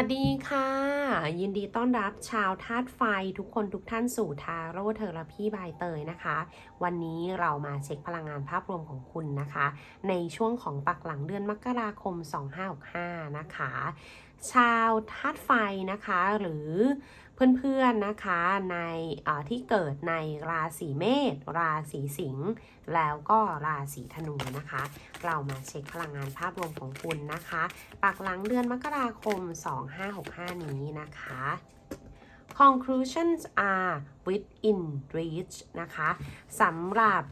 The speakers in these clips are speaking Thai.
สวัสดีค่ะ ยินดีต้อนรับชาวธาตุไฟทุกคนทุกท่านสู่ทาโร่เทอราพีบายเตยนะคะ วันนี้เรามาเช็คพลังงานภาพรวมของคุณนะคะ ในช่วงของปักหลังเดือนมกราคม 2565 นะคะ ชาวธาตุไฟนะคะหรือ เพื่อนๆนะคะในที่เกิดในราศีเมษราศีสิงห์แล้วก็ราศีธนูนะคะ เรามาเช็คพลังงานภาพรวมของคุณนะคะ ปักหลังเดือนมกราคม 2565 นี้นะคะ conclusions are within reach นะคะสำหรับ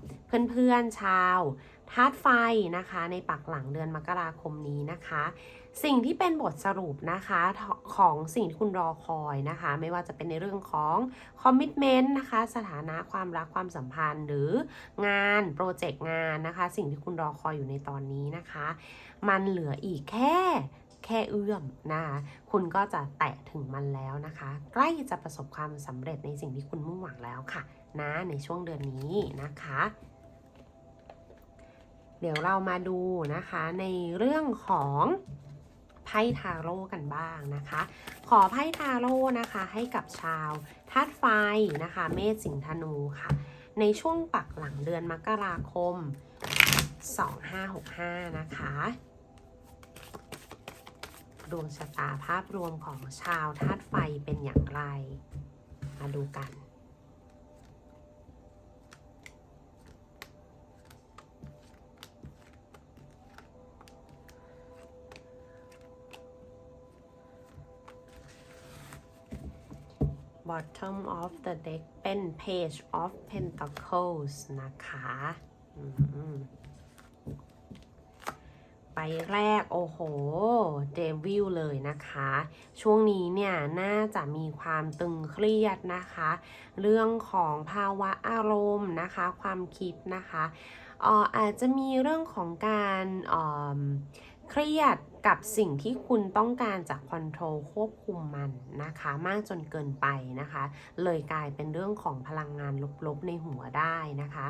เพื่อนๆชาว ธาตุไฟนะคะในปักหลังเดือนมกราคมนี้นะคะ สิ่งที่เป็นบทสรุปนะคะของสิ่งที่คุณรอคอยนะคะ ไม่ว่าจะเป็นในเรื่องของ commitment นะคะ สถานะความรักความสัมพันธ์ หรืองานโปรเจกต์งานนะคะ สิ่งที่คุณรอคอยอยู่ในตอนนี้นะคะ มันเหลืออีกแค่แค่เอื้อมนะคะคุณก็จะแตะถึงมันแล้วนะคะ ใกล้จะประสบความสำเร็จในสิ่งที่คุณมุ่งหวังแล้วค่ะ นะในช่วงเดือนนี้นะคะ เดี๋ยวเรามาดูนะคะในเรื่องของไพ่ทาโร่กันบ้างนะคะ ขอไพ่ทาโร่นะคะให้กับชาวธาตุไฟนะคะ เมษสิงธนูค่ะ ในช่วงปักหลังเดือนมกราคม 2565 นะคะดวงชะตาภาพรวมของชาวธาตุไฟเป็นอย่างไร มาดูกัน bottom of the deck เป็น page of pentacles นะคะไปแรก โอ้โห เดวิลเลยนะคะ ช่วงนี้เนี่ย น่าจะมีความตึงเครียดนะคะ เรื่องของภาวะอารมณ์นะคะ ความคิดนะคะอ่ออาจจะมีเรื่องของการเอ่อเครียดกับสิ่งที่คุณต้องการจากคอนโทรลควบคุมมันนะคะ มากจนเกินไปนะคะ เลยกลายเป็นเรื่องของพลังงานลบๆในหัวได้นะคะ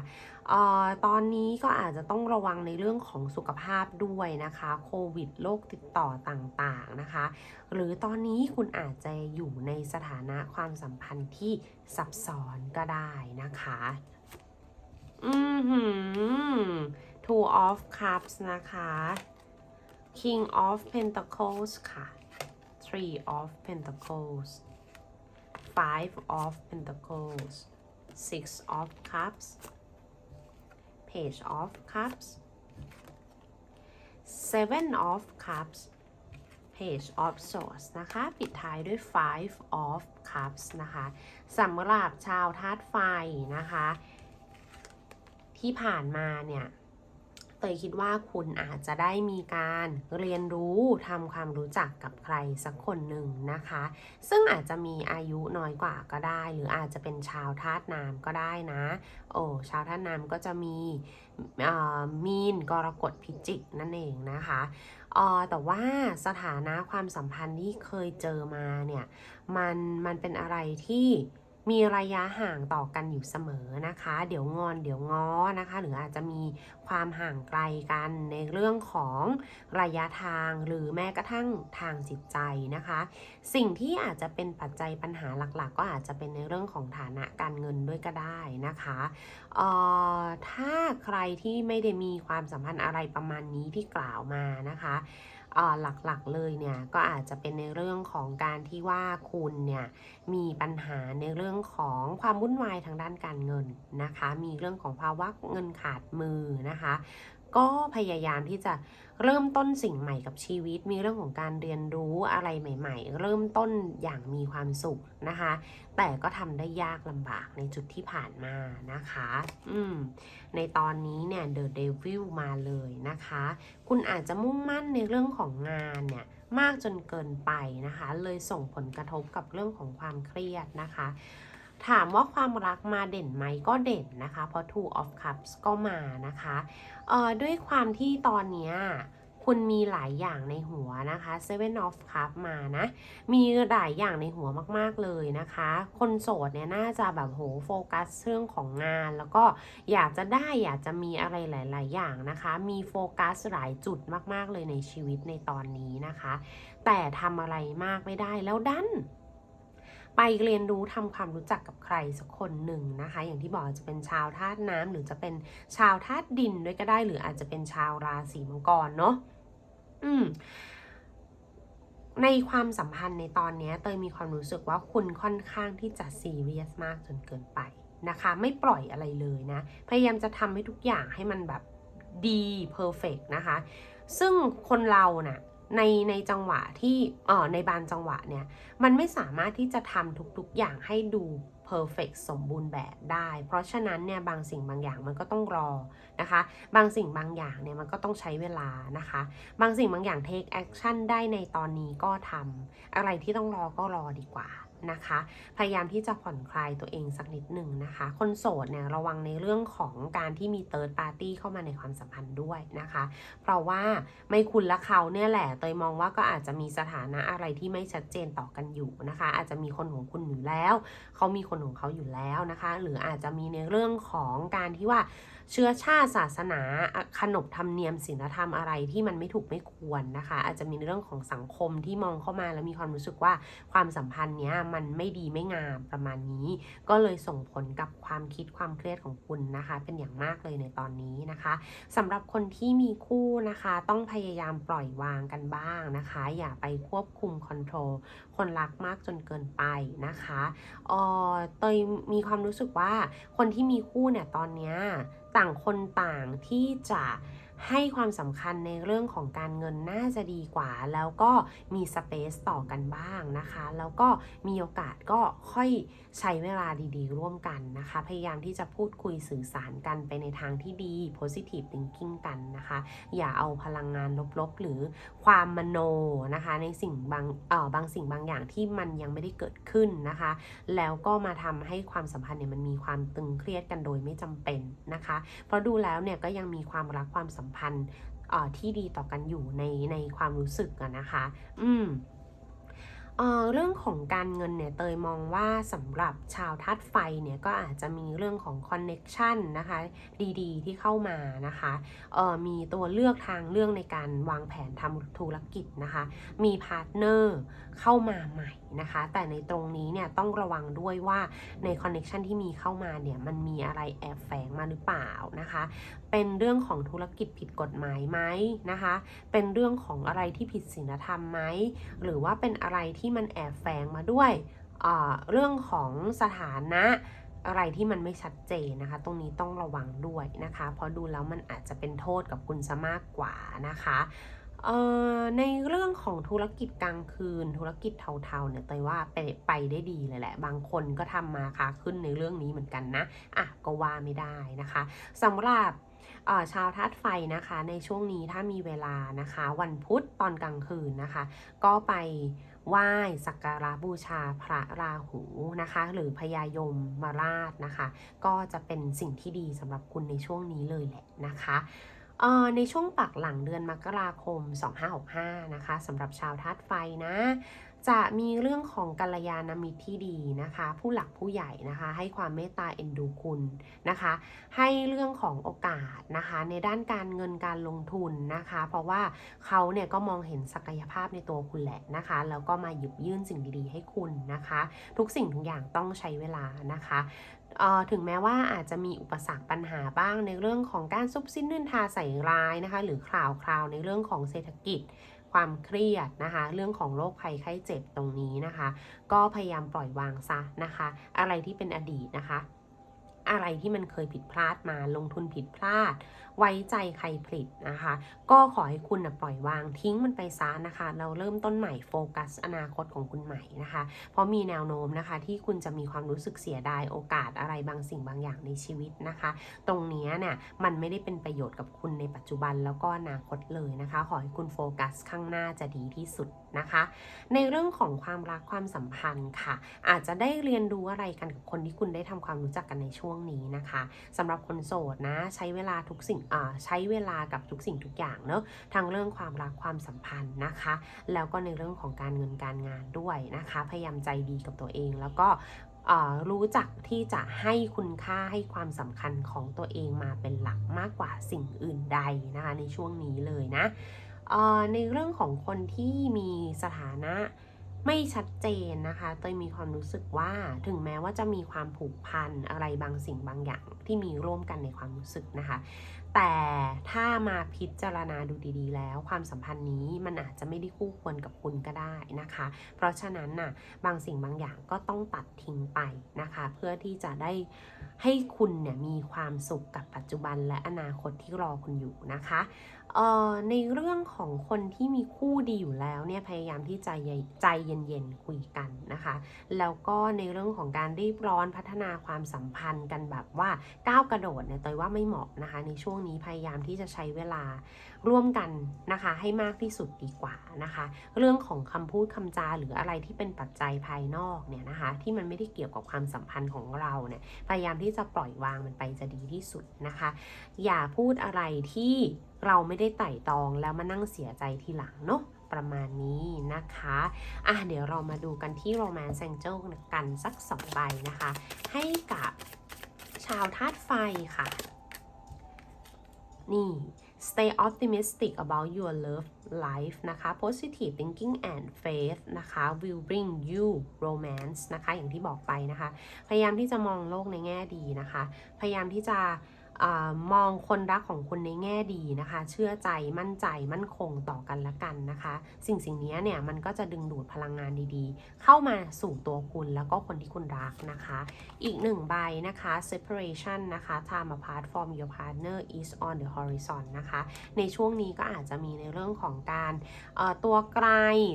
ออตอนนี้ก็อาจจะต้องระวังในเรื่องของสุขภาพด้วยนะคะโควิดโรคติดต่อต่างๆนะคะ หรือตอนนี้คุณอาจจะอยู่ในสถานะความสัมพันธ์ที่ซับซ้อนก็ได้นะคะ อือหือ two of cups นะคะ king of pentacles ค่ะ three of pentacles five of pentacles six of cups page of cups seven of cups page of swords นะคะ ปิดท้ายด้วย five of cups นะคะสำหรับชาวธาตุไฟนะคะ ที่ผ่านมาเนี่ย เตยคิดว่าคุณอาจจะได้มีการเรียนรู้ทำความรู้จักกับใครสักคนหนึ่งนะคะ ซึ่งอาจจะมีอายุน้อยกว่าก็ได้ หรืออาจจะเป็นชาวธาตุน้ำก็ได้นะ โอ้ชาวธาตุน้ำก็จะมีมีนกรกฎพิจิกนั่นเองนะคะเออแต่ว่าสถานะความสัมพันธ์ที่เคยเจอมาเนี่ยมันมันเป็นอะไรที่ มีระยะห่างต่อกันอยู่เสมอนะคะ เดี๋ยวงอนเดี๋ยวง้อนะคะ หรืออาจจะมีความห่างไกลกันในเรื่องของระยะทางหรือแม้กระทั่งทางจิตใจนะคะ สิ่งที่อาจจะเป็นปัจจัยปัญหาหลักๆ ก็อาจจะเป็นในเรื่องของฐานะการเงินด้วยก็ได้นะคะเอ่อถ้าใครที่ไม่ได้มีความสัมพันธ์อะไรประมาณนี้ที่กล่าวมานะคะ หลักๆเลยเนี่ยก็อาจจะเป็นในเรื่องของการที่ว่าคุณเนี่ยมีปัญหาในเรื่องของความวุ่นวายทางด้านการเงินนะคะ มีเรื่องของภาวะเงินขาดมือนะคะ ก็พยายามที่จะเริ่มต้นสิ่งใหม่กับชีวิต มีเรื่องของการเรียนรู้อะไรใหม่ ๆ เริ่มต้นอย่างมีความสุขนะคะ แต่ก็ทำได้ยากลำบากในจุดที่ผ่านมานะคะ อืม ในตอนนี้เนี่ย The Devil มาเลยนะคะ คุณอาจจะมุ่งมั่นในเรื่องของงานเนี่ยมากจนเกินไปนะคะ เลยส่งผลกระทบกับเรื่องของความเครียดนะคะ ถามว่าความรักมาเด่นไหมก็เด่นนะคะ เพราะ Two of Cups ก็มานะคะเอ่อด้วยความที่ตอนเนี้ยคุณมีหลายอย่างในหัวนะคะ Seven of Cup มานะ มีหลายอย่างในหัวมากๆเลยนะคะ คนโสดเนี่ยน่าจะแบบโหโฟกัสเรื่องของงาน แล้วก็อยากจะได้อยากจะมีอะไรหลาย ๆ อย่างนะคะ มีโฟกัสหลายจุดมากๆเลยในชีวิตในตอนนี้นะคะ แต่ทำอะไรมากไม่ได้แล้วดัน ไปเรียนรู้ทำความรู้จักกับใครสักคนหนึ่งนะคะ อย่างที่บอกจะเป็นชาวธาตุน้ำหรือจะเป็นชาวธาตุดินด้วยก็ได้ หรืออาจจะเป็นชาวราศีมังกรเนาะอืมในความสัมพันธ์ในตอนนี้เตยมีความรู้สึกว่าคุณค่อนข้างที่จะซีเรียสมากจนเกินไปนะคะ ไม่ปล่อยอะไรเลยนะ พยายามจะทำให้ทุกอย่างให้มันแบบดีเพอร์เฟกนะคะ ซึ่งคนเราน่ะ ในในจังหวะที่เออในบางจังหวะเนี่ยมันไม่สามารถที่จะทำทุกๆอย่างให้ดูเพอร์เฟกสมบูรณ์แบบได้ เพราะฉะนั้นเนี่ยบางสิ่งบางอย่างมันก็ต้องรอนะคะ บางสิ่งบางอย่างเนี่ยมันก็ต้องใช้เวลานะคะ บางสิ่งบางอย่าง take action ได้ในตอนนี้ก็ทำอะไรที่ต้องรอก็รอดีกว่า นะคะ พยายามที่จะผ่อนคลายตัวเองสักนิดหนึ่งนะคะ คนโสดเนี่ยระวังในเรื่องของการที่มี third party เข้ามาในความสัมพันธ์ด้วยนะคะ เพราะว่าไม่คุณและเขาเนี่ยแหละเตยมองว่าก็อาจจะมีสถานะอะไรที่ไม่ชัดเจนต่อกันอยู่นะคะ อาจจะมีคนของคุณอยู่แล้ว เขามีคนของเขาอยู่แล้วนะคะ หรืออาจจะมีในเรื่องของการที่ว่า เชื้อชาติศาสนาขนบธรรมเนียมศีลธรรมอะไรที่มันไม่ถูกไม่ควรนะคะ อาจจะมีเรื่องของสังคมที่มองเข้ามาแล้วมีความรู้สึกว่าความสัมพันธ์เนี้ยมันไม่ดีไม่งามประมาณนี้ ก็เลยส่งผลกับความคิดความเครียดของคุณนะคะ เป็นอย่างมากเลยในตอนนี้นะคะสำหรับคนที่มีคู่นะคะ ต้องพยายามปล่อยวางกันบ้างนะคะ อย่าไปควบคุมคอนโทรล คนรักมากจนเกินไปนะคะเออเตยมีความรู้สึกว่าคนที่มีคู่เนี่ยตอนเนี้ยต่างคนต่างที่จะ ให้ความสำคัญในเรื่องของการเงินน่าจะดีกว่า แล้วก็มีสเปซต่อกันบ้างนะคะ แล้วก็มีโอกาสก็ค่อยใช้เวลาดีๆ ร่วมกันนะคะ พยายามที่จะพูดคุยสื่อสารกันไปในทางที่ดี positive thinking กันนะคะ อย่าเอาพลังงานลบๆ หรือความมโนนะคะ ในสิ่งบางเอ่อบางสิ่งบางอย่างที่มันยังไม่ได้เกิดขึ้นนะคะ แล้วก็มาทำให้ความสัมพันธ์เนี่ยมันมีความตึงเครียดกันโดยไม่จำเป็นนะคะ เพราะดูแล้วเนี่ยก็ยังมีความรักความสัมพันธ์ที่ดีต่อกันอยู่ในในความรู้สึกอะนะคะ อืมเเรื่องของการเงินเนี่ยเตยมองว่าสำหรับชาวธาตุไฟเนี่ยก็อาจจะมีเรื่องของคอนเน็ชันนะคะดีๆ ที่เข้ามานะคะมีตัวเลือกทางเรื่องในการวางแผนทำธุรกิจนะคะ มีพาร์ทเนอร์ เข้ามาใหม่นะคะ แต่ในตรงนี้เนี่ยต้องระวังด้วยว่าในคอนเน็ชันที่มีเข้ามาเนี่ยมันมีอะไรแอบแฝงมาหรือเปล่านะคะ เป็นเรื่องของธุรกิจผิดกฎหมายไหมนะคะ เป็นเรื่องของอะไรที่ผิดศีลธรรมไหมหรือว่าเป็นอะไรที่มันแอบแฝงมาด้วยอ่าเรื่องของสถานะอะไรที่มันไม่ชัดเจนนะคะ ตรงนี้ต้องระวังด้วยนะคะ เพราะดูแล้วมันอาจจะเป็นโทษกับคุณซะมากกว่านะคะ ในเรื่องของธุรกิจกลางคืน ธุรกิจเทาๆเนี่ยเตยว่าไปไปได้ดีเลยแหละ บางคนก็ทำมาค้าขึ้นในเรื่องนี้เหมือนกันนะอะก็ว่าไม่ได้นะคะสำหรับชาวธาตุไฟนะคะ ในช่วงนี้ถ้ามีเวลานะคะ วันพุธตอนกลางคืนนะคะ ก็ไปไหว้สักการะบูชาพระราหูนะคะ หรือพญายมมาราชนะคะ ก็จะเป็นสิ่งที่ดีสำหรับคุณในช่วงนี้เลยแหละนะคะ ในช่วงปักหลังเดือนมกราคม 2565 นะคะสำหรับชาวธาตุไฟนะ จะมีเรื่องของกัลยาณมิตรที่ดีนะคะ ผู้หลักผู้ใหญ่นะคะ ให้ความเมตตาเอ็นดูคุณนะคะ ให้เรื่องของโอกาสนะคะ ในด้านการเงินการลงทุนนะคะ เพราะว่าเขาเนี่ยก็มองเห็นศักยภาพในตัวคุณแหละนะคะ แล้วก็มาหยิบยื่นสิ่งดีๆ ให้คุณนะคะ ทุกสิ่งทุกอย่างต้องใช้เวลานะคะ ถึงแม้ว่าอาจจะมีอุปสรรคปัญหาบ้างในเรื่องของการซุบซิบนินทาใส่ร้ายนะคะ หรือข่าวคราวในเรื่องของเศรษฐกิจ ความเครียดนะคะ เรื่องของโรคภัยไข้เจ็บตรงนี้นะคะ ก็พยายามปล่อยวางซะนะคะ อะไรที่เป็นอดีตนะคะ อะไรที่มันเคยผิดพลาดมาลงทุนผิดพลาด ไว้ใจใครผลิตนะคะ ก็ขอให้คุณนะปล่อยวางทิ้งมันไปซะนะคะ เราเริ่มต้นใหม่โฟกัส อนาคตของคุณใหม่นะคะ เพราะมีแนวโน้มนะคะ ที่คุณจะมีความรู้สึกเสียดายโอกาสอะไรบางสิ่งบางอย่างในชีวิตนะคะ ตรงนี้เนี่ยมันไม่ได้เป็นประโยชน์กับคุณในปัจจุบันแล้วก็อนาคตเลยนะคะ ขอให้คุณโฟกัสข้างหน้าจะดีที่สุดนะคะ ในเรื่องของความรักความสัมพันธ์ค่ะ อาจจะได้เรียนรู้อะไรกันกับคนที่คุณได้ทำความรู้จักกันในช่วงนี้นะคะสำหรับคนโสดนะใช้เวลาทุกสิ่งใช้เวลากับทุกสิ่งทุกอย่างเนอะทั้งเรื่องความรักความสัมพันธ์นะคะ แล้วก็ในเรื่องของการเงินการงานด้วยนะคะ พยายามใจดีกับตัวเองแล้วก็รู้จักที่จะให้คุณค่าให้ความสำคัญของตัวเองมาเป็นหลักมากกว่าสิ่งอื่นใดนะคะในช่วงนี้เลยนะ ในเรื่องของคนที่มีสถานะไม่ชัดเจนนะคะเตยมีความรู้สึกว่าถึงแม้ว่าจะมีความผูกพันอะไรบางสิ่งบางอย่างที่มีร่วมกันในความรู้สึกนะคะ แต่ถ้ามาพิจารณาดูดีๆ แล้ว ความสัมพันธ์นี้มันอาจจะไม่ได้คู่ควรกับคุณก็ได้นะคะ เพราะฉะนั้นน่ะบางสิ่งบางอย่างก็ต้องตัดทิ้งไปนะคะ เพื่อที่จะได้ให้คุณเนี่ยมีความสุขกับปัจจุบันและอนาคตที่รอคุณอยู่นะคะ ในเรื่องของคนที่มีคู่ดีอยู่แล้วเนี่ยพยายามที่ใจใจเย็นๆคุยกันนะคะ แล้วก็ในเรื่องของการรีบร้อนพัฒนาความสัมพันธ์กันแบบว่าก้าวกระโดดเนี่ยเตยว่าไม่เหมาะนะคะ ในช่วงนี้พยายามที่จะใช้เวลาร่วมกันนะคะ ให้มากที่สุดดีกว่านะคะ เรื่องของคำพูดคำจาหรืออะไรที่เป็นปัจจัยภายนอกเนี่ยนะคะ ที่มันไม่ได้เกี่ยวกับความสัมพันธ์ของเราเนี่ยพยายามที่จะปล่อยวางมันไปจะดีที่สุดนะคะ อย่าพูดอะไรที่ เราไม่ได้ไต่ตองแล้วมานั่งเสียใจทีหลังเนาะประมาณนี้นะคะ อะเดี๋ยวเรามาดูกันที่ Romance Angel กันสักสองใบนะคะ ให้กับชาวธาตุไฟค่ะ นี่ stay optimistic about your love life นะคะ positive thinking and faith นะคะ will bring you romance นะคะ อย่างที่บอกไปนะคะ พยายามที่จะมองโลกในแง่ดีนะคะ พยายามที่จะ อมองคนรักของคุณในแง่ดีนะคะ เชื่อใจมั่นใจมั่นคงต่อกันละกันนะคะ สิ่งสิ่งนี้เนี่ยมันก็จะดึงดูดพลังงานดีๆ เข้ามาสู่ตัวคุณแล้วก็คนที่คุณรักนะคะ อีกหนึ่งใบนะคะ separation นะคะ time apart from your partner is on the horizon นะคะ ในช่วงนี้ก็อาจจะมีในเรื่องของการตัวไกล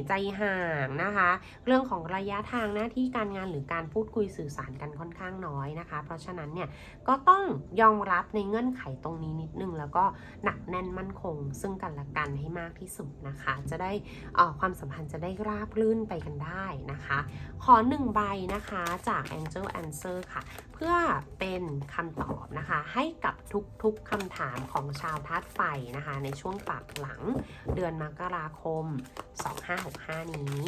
ใจห่างนะคะ เรื่องของระยะทางหน้าที่การงานหรือการพูดคุยสื่อสารกันค่อนข้างน้อยนะคะ เพราะฉะนั้นเนี่ยก็ต้องยอมรับในเงื่อนไขตรงนี้นิดนึง แล้วก็หนักแน่นมั่นคง ซึ่งกันและกันให้มากที่สุดนะคะ จะได้ความสัมพันธ์จะได้ราบรื่นไปกันได้นะคะ ขอหนึ่งใบนะคะจาก Angel Answer ค่ะ เพื่อเป็นคำตอบนะคะ ให้กับทุกๆคำถามของชาวธาตุไฟนะคะ ในช่วงปากหลังเดือนมกราคม 2565 นี้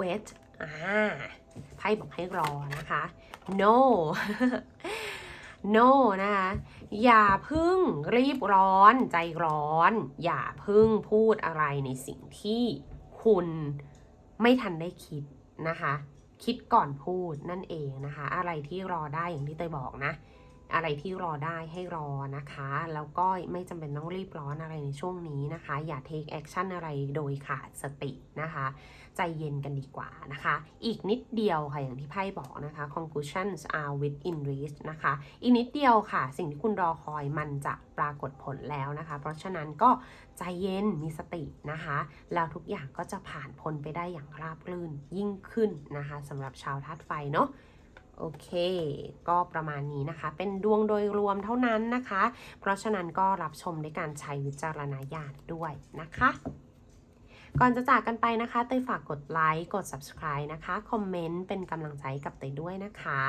wait อ่า ไพ่บอกให้รอนะคะ no no นะคะ อย่าพึ่งรีบร้อนใจร้อน อย่าพึ่งพูดอะไรในสิ่งที่คุณไม่ทันได้คิดนะคะ คิดก่อนพูดนั่นเองนะคะ อะไรที่รอได้อย่างที่เตยบอกนะ อะไรที่รอได้ให้รอนะคะ แล้วก็ไม่จำเป็นต้องรีบร้อนอะไรในช่วงนี้นะคะ อย่า take action อะไรโดยขาดสตินะคะ ใจเย็นกันดีกว่านะคะ อีกนิดเดียวค่ะ อย่างที่ไพ่บอกนะคะ conclusions are within reach นะคะ อีกนิดเดียวค่ะ สิ่งที่คุณรอคอยมันจะปรากฏผลแล้วนะคะ เพราะฉะนั้นก็ใจเย็นมีสตินะคะ แล้วทุกอย่างก็จะผ่านพ้นไปได้อย่างราบรื่นยิ่งขึ้นนะคะสำหรับชาวธาตุไฟเนาะ โอเค ก็ประมาณนี้นะคะ เป็นดวงโดยรวมเท่านั้นนะคะ เพราะฉะนั้นก็รับชมด้วยการใช้วิจารณญาณด้วยนะคะ ก่อนจะจากกันไปนะคะเตยฝากกดไลค์กด subscribe นะคะคอมเมนต์เป็นกำลังใจกับเตยด้วยนะคะ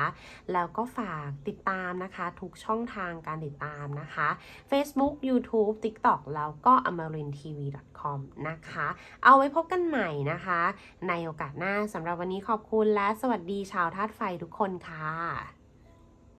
แล้วก็ฝากติดตามนะคะ ทุกช่องทางการติดตามนะคะ Facebook YouTube TikTok แล้วก็ amarintv.com นะคะ เอาไว้พบกันใหม่นะคะ ในโอกาสหน้าสำหรับวันนี้ขอบคุณและสวัสดีชาวธาตุไฟทุกคนค่ะ